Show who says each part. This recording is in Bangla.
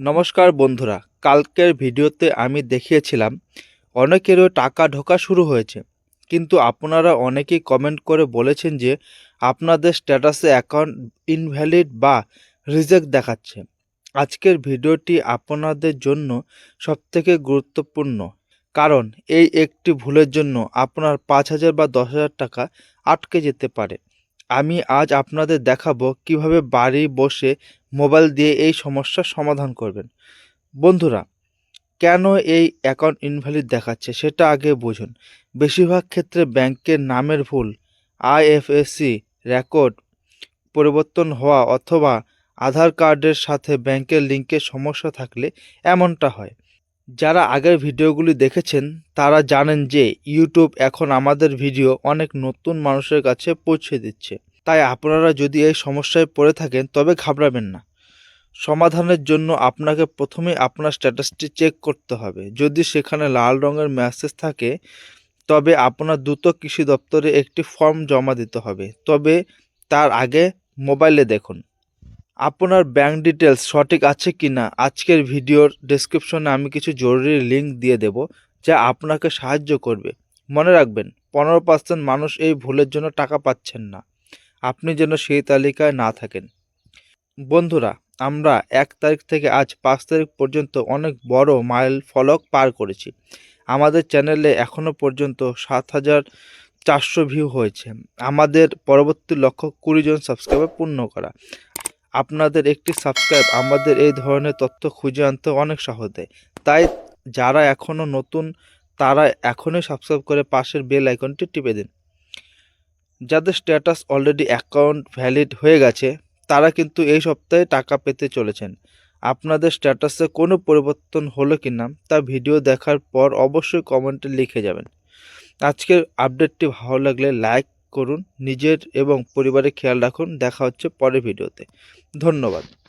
Speaker 1: নমস্কার বন্ধুরা, কালকের ভিডিওতে আমি দেখিয়েছিলাম, অনেকেরও টাকা ঢোকা শুরু হয়েছে, কিন্তু আপনারা অনেকেই কমেন্ট করে বলেছেন যে আপনাদের স্ট্যাটাসে অ্যাকাউন্ট ইনভ্যালিড বা রিজেক্ট দেখাচ্ছে। আজকের ভিডিওটি আপনাদের জন্য সবথেকে গুরুত্বপূর্ণ, কারণ এই একটি ভুলের জন্য আপনার পাঁচ হাজার বা দশ হাজার টাকা আটকে যেতে পারে। আমি আজ আপনাদের দেখাবো কীভাবে বাড়ি বসে মোবাইল দিয়ে এই সমস্যার সমাধান করবেন। বন্ধুরা, কেন এই অ্যাকাউন্ট ইনভ্যালিড দেখাচ্ছে সেটা আগে বুঝুন। বেশিরভাগ ক্ষেত্রে ব্যাংকের নামের ভুল, আইএফএসসি রেকর্ড পরিবর্তন হওয়া অথবা আধার কার্ডের সাথে ব্যাংকের লিঙ্কের সমস্যা থাকলে এমনটা হয়। যারা আগের ভিডিওগুলি দেখেছেন, তারা জানেন যে ইউটিউব এখন আমাদের ভিডিও অনেক নতুন মানুষের কাছে পৌঁছে দিচ্ছে। তাই আপনারা যদি এই সমস্যায় পড়ে থাকেন, তবে ঘাবড়াবেন না। সমাধানের জন্য আপনাকে প্রথমে আপনার স্ট্যাটাসটি চেক করতে হবে। যদি সেখানে লাল রঙের মেসেজ থাকে, তবে আপনার দ্রুত কৃষি দপ্তরে একটি ফর্ম জমা দিতে হবে। তবে তার আগে মোবাইলে দেখুন। আপনার ব্যাংক ডিটেলস সঠিক আছে কি না আজকের ভিডিওর ডেসক্রিপশনে আমি কিছু জরুরি লিঙ্ক দিয়ে দেব যা আপনাকে সাহায্য করবে। মনে রাখবেন, পনেরো পার্সেন্ট মানুষ এই ভুলের জন্য টাকা পাচ্ছেন না। আপনি যেন সেই তালিকায় না থাকেন। বন্ধুরা, আমরা এক তারিখ থেকে আজ পাঁচ তারিখ পর্যন্ত অনেক বড় মাইল ফলক পার করেছি। আমাদের চ্যানেলে এখনও পর্যন্ত সাত হাজার চারশো ভিউ হয়েছে। আমাদের পরবর্তী লক্ষ্য কুড়ি জন সাবস্ক্রাইবার পূর্ণ করা। আপনাদের একটি সাবস্ক্রাইব আমাদের এই ধরনের তথ্য খুঁজে আনতে অনেক সহজ। দেয় তাই যারা এখনও নতুন, তারা এখনই সাবস্ক্রাইব করে পাশের বেল আইকনটি টিপে দিন। যাদের স্ট্যাটাস অলরেডি অ্যাকাউন্ট ভ্যালিড হয়ে গেছে, তারা কিন্তু এই সপ্তাহে টাকা পেতে চলেছেন। আপনাদের স্ট্যাটাসে কোনো পরিবর্তন হলো কি না তা ভিডিও দেখার পর অবশ্যই কমেন্টে লিখে যাবেন। আজকের আপডেটটি ভালো লাগলে লাইক করুন নিজের এবং পরিবারের খেয়াল রাখুন দেখা হচ্ছে পরের ভিডিওতে। ধন্যবাদ।